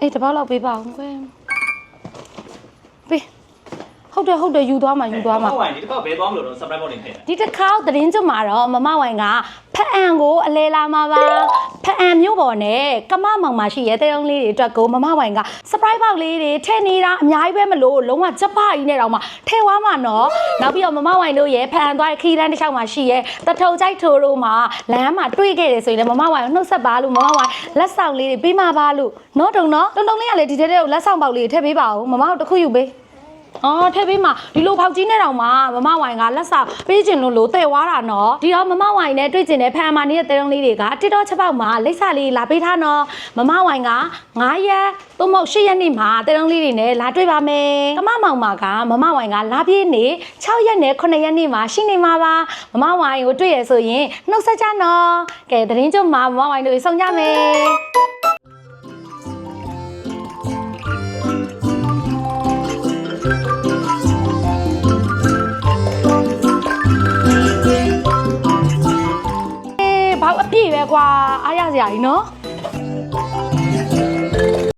အေးတစ်ပေါက်လောက်ပေးပါအောင်ကွယ်ပေးဟုတ်တယ်ဟုတ်တယ်ယူသွားမှာယူသွားမှာဟိုဝိုင်းဒီတစ်ခါဘယ်သွားမလို့တော့ surprise box နေထည့်ဒီတစ်ခါသတင်းကြွမှာတော့မမဝိုင်ကဖအံကိုအလဲလာမှာပါ ဖအံမျိုးပေါ်နဲ့ကမမောင်မရှိရဲ့တဲုံလေးတွေအတွက်ကိုမမဝိုင်က surprise box လေးတွေထည့်နေတာအများကြီးပဲမလို့လုံးဝစက်ပကြီးနဲ့တော့မှထည့်သွားမှာနော်နောက်ပြီးတော့မမဝိုင်တို့ရဲ့ဖအံသွားတဲ့ခီးတန်းတစ်ချောင်းမှာရှိရဲ့တထုံကြိုက်ထိုးတို့မှာလမ်းမှာတွေ့ခဲ့တယ်ဆိုရင်လည်းမမဝိုင်ကိုနှုတ်ဆက်ပါလို့မမဝိုင်လက်ဆောင်လေးတွေပေးမှာပါလို့နော်တုံနော်တုံတုံလေးကလည်းဒီတဲတဲကိုလက်ဆောင်ပေါက်လေးတွေထည့်ပေးပါဦးမမတို့တစ်ခုယူပေး အော်ထည့်ပေးမှာဒီလိုဖောက်ကြီးနဲ့တောင်မှမမဝိုင်ကလက်ဆောင်ပေးခြင်းလို့လို့တဲ့သွားတာနော်ဒီတော့မမဝိုင်နဲ့တွေ့ကျင်တဲ့ဖန်မာနေတဲ့တဲတုံးလေးတွေကတစ်တော့ချက်ပေါက်မှာလိပ်စာလေးလာပေးထားနော်မမဝိုင်က9ရက်သို့မဟုတ်10ရက်နေ့မှာတဲတုံးလေးတွေနဲ့လာတွေ့ပါမယ်ကမမောင်မာကမမဝိုင်ကလာပြည့်နေ6ရက်နဲ့9ရက်နေ့မှာရှိနေမှာပါမမဝိုင်ကိုတွေ့ရဆိုရင်နှုတ်ဆက်ကြနော်ကဲသတင်းကြုံမှာမမဝိုင်တို့ဆောင်ကြမယ် ပြည့်ပဲကွာအားရစရာကြီးနော်